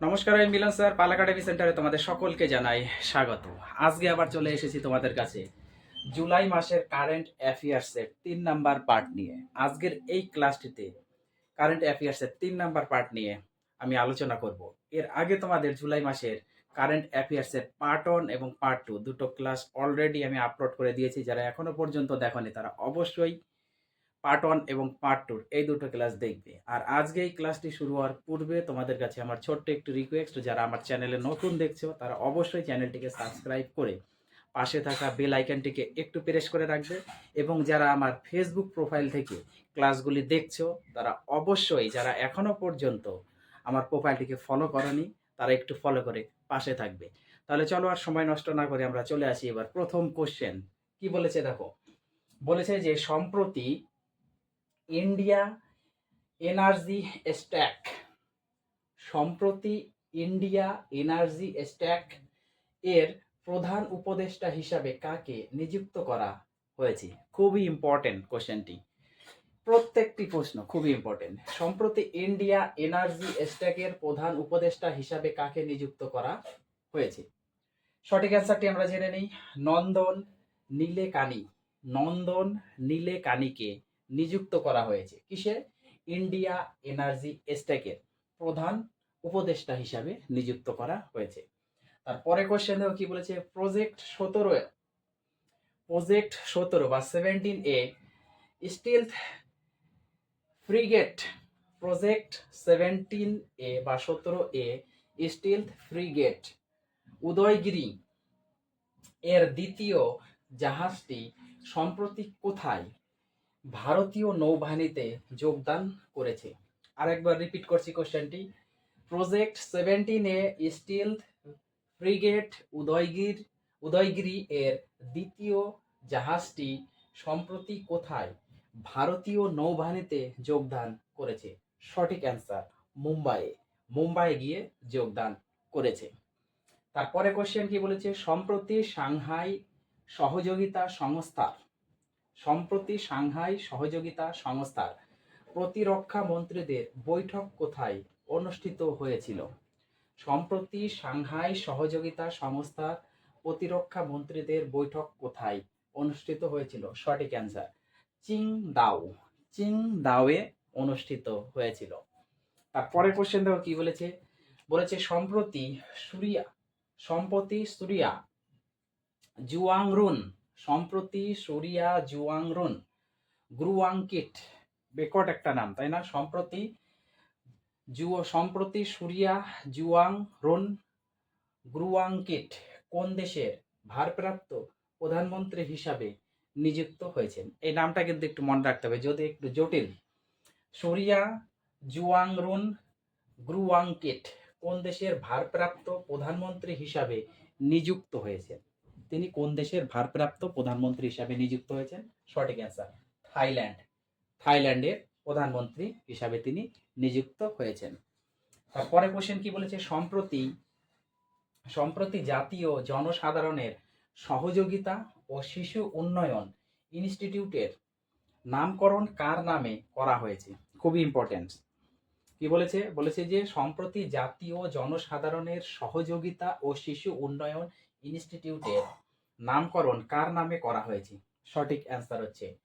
নমস্কার, আমি মিলন স্যার, পাল একাডেমি সেন্টারে তোমাদের সকলকে জানাই স্বাগত। আজকে আবার চলে এসেছি তোমাদের কাছে। জুলাই মাসের কারেন্ট অ্যাফেয়ার্সের তিন নাম্বার পার্ট নিয়ে। আজকের এই ক্লাসটিতে কারেন্ট অ্যাফেয়ার্সের তিন নাম্বার পার্ট নিয়ে আমি আলোচনা করব। এর আগে তোমাদের জুলাই মাসের কারেন্ট অ্যাফেয়ার্সের পার্ট ওয়ান এবং পার্ট টু দুটো ক্লাস অলরেডি আমি আপলোড করে দিয়েছি। যারা এখনও পর্যন্ত দেখনি, তারা অবশ্যই পার্ট ওয়ান এবং পার্ট টুর এই দুটো ক্লাস দেখবে। আর আজকে এই ক্লাসটি শুরু হওয়ার পূর্বে তোমাদের কাছে আমার ছোট্ট একটু রিকোয়েস্ট যারা আমার চ্যানেলে নতুন দেখছ, তারা অবশ্যই চ্যানেলটিকে সাবস্ক্রাইব করে পাশে থাকা বেল আইকনটিকে একটু প্রেস করে রাখবে এবং যারা আমার ফেসবুক প্রোফাইল থেকে ক্লাসগুলি দেখছ, তারা অবশ্যই, যারা এখনও পর্যন্ত আমার প্রোফাইলটিকে ফলো করেনি, তারা একটু ফলো করে পাশে থাকবে। তাহলে চলো আর সময় নষ্ট না করে আমরা চলে আসি এবার প্রথম কোশ্চেন কি বলেছে দেখো? বলেছে যে সম্প্রতি ইন্ডিয়া এনার্জি স্ট্যাক। সম্প্রতি ইন্ডিয়া এনার্জি স্ট্যাক এর প্রধান উপদেষ্টা হিসাবে কাকে নিযুক্ত করা হয়েছে? খুবই ইম্পর্টেন্ট কোশ্চেনটি প্রত্যেকটি প্রশ্ন খুবই ইম্পর্টেন্ট সম্প্রতি ইন্ডিয়া এনার্জি স্ট্যাকের প্রধান উপদেষ্টা হিসাবে কাকে নিযুক্ত করা হয়েছে? সঠিক অ্যান্সারটি আমরা জেনে নিই। নন্দন নীলেকানি। নন্দন নীলে কানিকে নিযুক্ত করা হয়েছে। কিসের? ইন্ডিয়া এনার্জি স্ট্যাকের প্রধান উপদেষ্টা হিসাবে নিযুক্ত করা হয়েছে। তারপরে কোশ্চেন দেখো কি বলেছে? প্রজেক্ট সতেরো প্রজেক্ট সতেরো বা seventeen A steel frigate project seventeen A বা সতেরো এ স্টিল ফ্রিগেট উদয়গিরি এর দ্বিতীয় জাহাজটি সম্প্রতি কোথায়? ভারতীয় নৌবাহিনীতে যোগদান করেছে। আরেকবার রিপিট করছি কোশ্চেনটি project seventeen steel frigate Udaygir, Udaygiri এর দ্বিতীয় জাহাজটি সম্প্রতি কোথায় ভারতীয় নৌবাহিনীতে যোগদান করেছে? সঠিক অ্যান্সার মুম্বাইয়ে। মুম্বাইয়ে গিয়ে যোগদান করেছে। তারপরে কোশ্চেন কি বলেছে? সম্প্রতি সাংহাই সহযোগিতা সংস্থার সম্প্রতি সাংহাই সহযোগিতা সংস্থার প্রতিরক্ষা মন্ত্রীদের বৈঠক কোথায় অনুষ্ঠিত হয়েছিল? সম্প্রতি সাংহাই সহযোগিতা সংস্থার প্রতিরক্ষা মন্ত্রীদের বৈঠক কোথায় অনুষ্ঠিত হয়েছিল? সঠিক অ্যান্সার চিং দাও চিং দাওয়ে অনুষ্ঠিত হয়েছিল। তারপরে কোশ্চেন দেখো কি বলেছে? বলেছে, সম্প্রতি সুরিয়া সম্প্রতি সুরিয়া, জুয়াংরুন সম্প্রতি সুরিয়া জুয়াংরুন গ্রুয়াংকিট, বেকট একটা নাম, তাই না? সম্প্রতি জুও সম্প্রতি সুরিয়া জুয়াং রুন গ্রুয়াংকিট কোন দেশের ভারপ্রাপ্ত প্রধানমন্ত্রী হিসাবে নিযুক্ত হয়েছেন? এই নামটা কিন্তু একটু মনে রাখতে হবে, যদি একটু জটিল। সুরিয়া জুয়াংরুন গ্রুয়াংকিট কোন দেশের ভারপ্রাপ্ত প্রধানমন্ত্রী হিসাবে নিযুক্ত হয়েছেন? তিনি কোন দেশের ভারপ্রাপ্ত প্রধানমন্ত্রী হিসাবে নিযুক্ত হয়েছেন? সঠিক অ্যান্সার থাইল্যান্ড। থাইল্যান্ডের প্রধানমন্ত্রী হিসাবে তিনি নিযুক্ত হয়েছেন। তারপরে কোশ্চেন কি বলেছে? সম্প্রতি সম্প্রতি জাতীয় জনসাধারণের সহযোগিতা ও শিশু উন্নয়ন ইনস্টিটিউটের নামকরণ কার নামে করা হয়েছে? খুবই ইম্পর্টেন্ট কি বলেছে? বলেছে যে, সম্প্রতি জাতীয় জনসাধারণের সহযোগিতা ও শিশু উন্নয়ন ইনস্টিটিউটের নামকরণ কার নামে করা হয়েছে? সঠিক অ্যান্সার হচ্ছে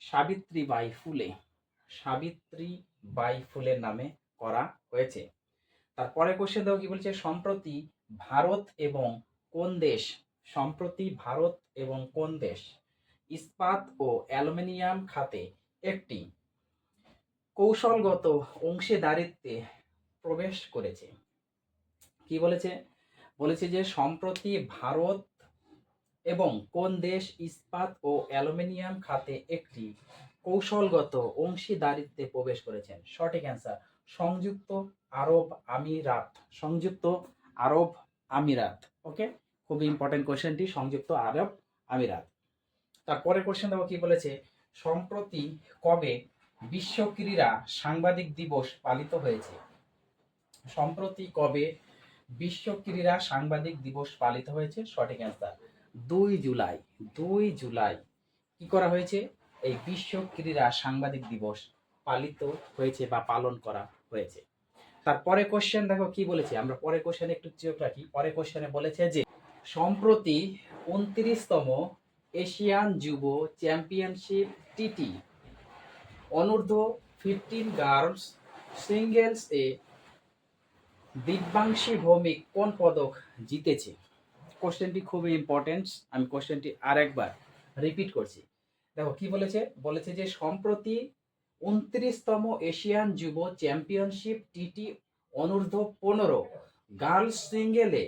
সাবিত্রী বাই ফুলে। সাবিত্রী বাই ফুলের নামে করা হয়েছে। তারপরে কোশ্চেন দেখো কি বলছে? সম্প্রতি ভারত এবং কোন দেশ? সম্প্রতি ভারত এবং কোন দেশ? ইস্পাত ও অ্যালুমিনিয়াম খাতে একটি কৌশলগত অংশীদারিত্বে প্রবেশ করেছে। কি বলেছে? বলেছে যে সম্প্রতি ভারত এবং কোন দেশ ইস্পাত ও অ্যালুমিনিয়াম খাতে একটি কৌশলগত অংশীদারিত্বে প্রবেশ করেছেন? সঠিক অ্যান্সার, সংযুক্ত আরব আমিরাত। সংযুক্ত আরব আমিরাত, ওকে? খুবই ইম্পর্টেন্ট কোশ্চেনটি সংযুক্ত আরব আমিরাত। তারপরে কোশ্চেন দেখো কি বলেছে, সম্প্রতি কবে বিশ্ব ক্রীড়া সাংবাদিক দিবস পালিত হয়েছে? সম্প্রতি কবে বিশ্ব ক্রীড়া সাংবাদিক দিবস পালিত হয়েছে? সঠিক অ্যান্সার দুই জুলাই দুই জুলাই কি করা হয়েছে? এই বিশ্ব ক্রীড়া সাংবাদিক দিবস পালিত হয়েছে বা পালন করা হয়েছে। তারপরে কোশ্চেন দেখো কি বলেছে? আমরা পরে কোশ্চেনে একটু চোখ রাখি। পরে কোশ্চেনে বলেছে যে, সম্প্রতি উনত্রিশতম এশিয়ান যুব চ্যাম্পিয়নশিপ টিটি অনূর্ধ্ব ফিফটিন গার্লস সিঙ্গেলস এ দিব্যাংশী ভৌমিক কোন পদক জিতেছে? কোশ্চেনটি খুবই ইম্পর্টেন্ট আমি কোশ্চেনটি আরেকবার রিপিট করছি। দেখো, কি বলেছে? বলেছে যে, সম্প্রতি উনত্রিশতম এশিয়ান যুব চ্যাম্পিয়নশিপ টিটি অনূর্ধ্ব পনেরো গার্লস সিঙ্গেলে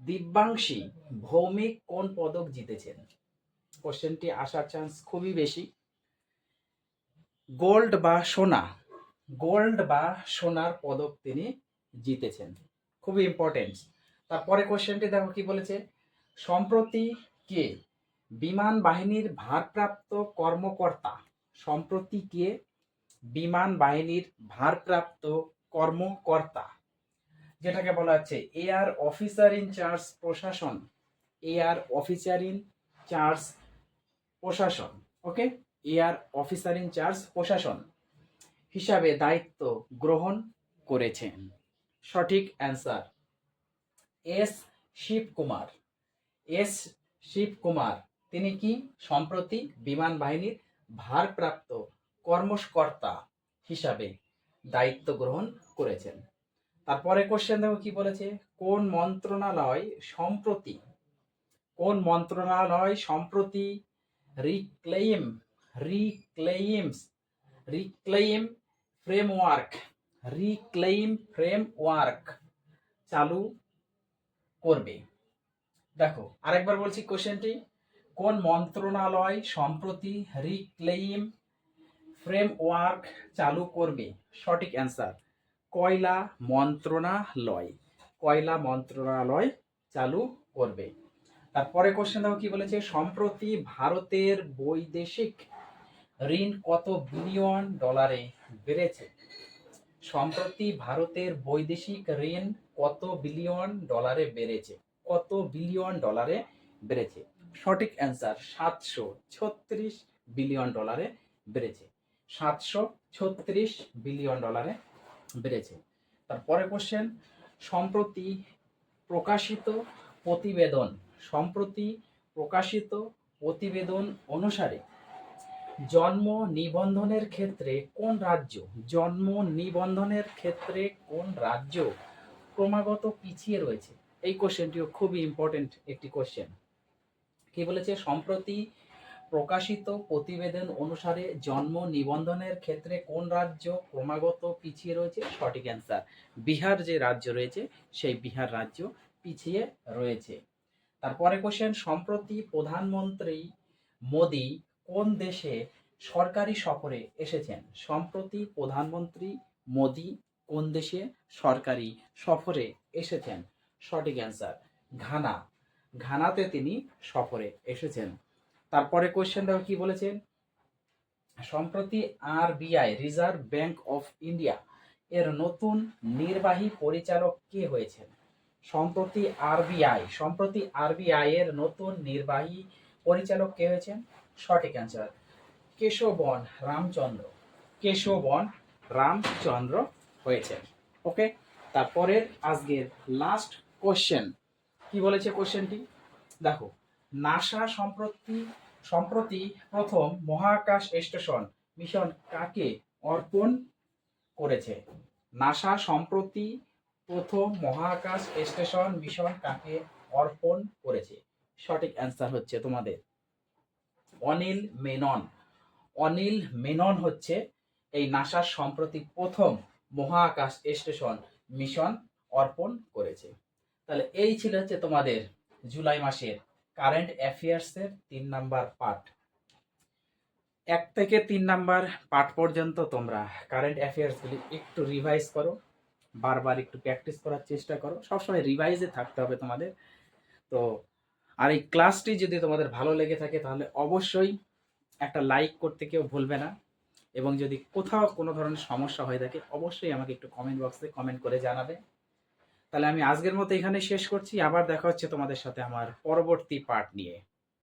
দিব্যাংশী ভৌমিক কোন পদক জিতেছেন? কোশ্চেনটি আসার চান্স খুবই বেশি। গোল্ড বা সোনা গোল্ড বা সোনার পদক তিনি জিতেছেন। খুবই ইম্পর্টেন্ট তারপরে কোশ্চেনটি দেখো কি বলেছে? সম্প্রতি কে? বিমান বাহিনীর ভারপ্রাপ্ত কর্মকর্তা। সম্প্রতি কে? বিমান বাহিনীর ভারপ্রাপ্ত কর্মকর্তা। যেটাকে বলা হচ্ছে এয়ার অফিসার ইন চার্জ প্রশাসন। এয়ার অফিসার ইন চার্জ প্রশাসন। Okay? Air officer in charge প্রশাসন হিসাবে দায়িত্ব গ্রহণ করেছেন। সঠিক answer S Shivakumar. S Shivakumar, তিনি কি সম্প্রতি বিমান বাহিনীর ভারপ্রাপ্ত কর্মকর্তা হিসাবে দায়িত্ব গ্রহণ করেছেন? তারপরে কোশ্চেন দেখো কি বলেছে? কোন মন্ত্রণালয় সম্প্রতি, কোন মন্ত্রণালয় সম্প্রতি reclaim reclaims reclaim framework reclaim framework চালু করবে। দেখো, আরেকবার বলছি কোশ্চেনটি। কোন মন্ত্রণালয় সম্প্রতি রিক্লেইম ফ্রেমওয়ার্ক চালু করবে? সঠিক অ্যান্সার, কয়লা মন্ত্রণালয়। কয়লা মন্ত্রণালয় চালু করবে। তারপরে কোশ্চেন দেখো কি বলেছে, সম্প্রতি ভারতের বৈদেশিক ঋণ কত বিলিয়ন ডলারে বেড়েছে? সম্প্রতি ভারতের বৈদেশিক ঋণ কত বিলিয়ন ডলারে বেড়েছে? কত বিলিয়ন ডলারে বেড়েছে? সঠিক অ্যান্সার সাতশো ছত্রিশ বিলিয়ন ডলারে বেড়েছে। সাতশো ছত্রিশ বিলিয়ন ডলারে বেড়েছে। তারপরে কোশ্চেন সম্প্রতি প্রকাশিত প্রতিবেদন, সম্প্রতি প্রকাশিত প্রতিবেদন অনুসারে জন্ম নিবন্ধনের ক্ষেত্রে কোন রাজ্য? জন্ম নিবন্ধনের ক্ষেত্রে কোন রাজ্য ক্রমাগত পিছিয়ে রয়েছে? এই কোশ্চেনটিও খুবই ইম্পর্টেন্ট একটি কোশ্চেন কি বলেছে? সম্প্রতি প্রকাশিত প্রতিবেদন অনুসারে জন্ম নিবন্ধনের ক্ষেত্রে কোন রাজ্য ক্রমাগত পিছিয়ে রয়েছে? সঠিক অ্যান্সার বিহার যে রাজ্য রয়েছে, সেই বিহার রাজ্য পিছিয়ে রয়েছে। তারপরে কোশ্চেন সম্প্রতি প্রধানমন্ত্রী মোদি কোন দেশে সরকারি সফরে এসেছেন? সম্প্রতি প্রধানমন্ত্রী মোদি কোন দেশে সরকারি সফরে এসেছেন? সঠিক অ্যান্সার ঘানা। ঘানাতে তিনি সফরে এসেছেন। তারপরে কোশ্চেন দেখো কি বলেছেন? সম্প্রতি RBI Reserve Bank of India এর নতুন নির্বাহী পরিচালক কে হয়েছেন? সম্প্রতি আরবিআই সম্প্রতি আরবিআই এর নতুন নির্বাহী পরিচালক কে হয়েছেন? সঠিক অ্যান্সার কেশবন রামচন্দ্র। কেশবন রামচন্দ্র হয়েছে। ওকে তারপরের আজকের লাস্ট কোশ্চেন কি বলেছে কোশ্চেনটি দেখো, নাসা সম্প্রতি সম্প্রতি প্রথম মহাকাশ স্টেশন মিশন কাকে অর্পণ করেছে? নাসা সম্প্রতি প্রথম মহাকাশ স্টেশন মিশন কাকে অর্পণ করেছে? সঠিক অ্যান্সার হচ্ছে তোমাদের অনিল মেনন। অনিল মেনন হচ্ছে এই নাসার সম্প্রতি প্রথম মহাকাশ স্টেশন মিশন অর্পণ করেছে। তাহলে এই ছিল হচ্ছে তোমাদের জুলাই মাসের কারেন্ট অ্যাফেয়ার্সের তিন নাম্বার পার্ট। এক থেকে তিন নাম্বার পার্ট পর্যন্ত তোমরা কারেন্ট অ্যাফেয়ার্সগুলি একটু রিভাইজ করো, বারবার একটু প্র্যাকটিস করার চেষ্টা করো। সবসময় রিভাইজে থাকতে হবে তোমাদের। তো আর এই ক্লাসটি যদি তোমাদের ভালো লেগে থাকে, তাহলে অবশ্যই একটা লাইক করতে কেউ ভুলবে না। এবং যদি কোথাও কোনো ধরনের সমস্যা হয়ে থাকে, অবশ্যই আমাকে একটু কমেন্ট বক্সে কমেন্ট করে জানাবে। তাহলে আমি আজকের মতো এখানে শেষ করছি। আবার দেখা হচ্ছে তোমাদের সাথে আমার পরবর্তী পার্ট নিয়ে।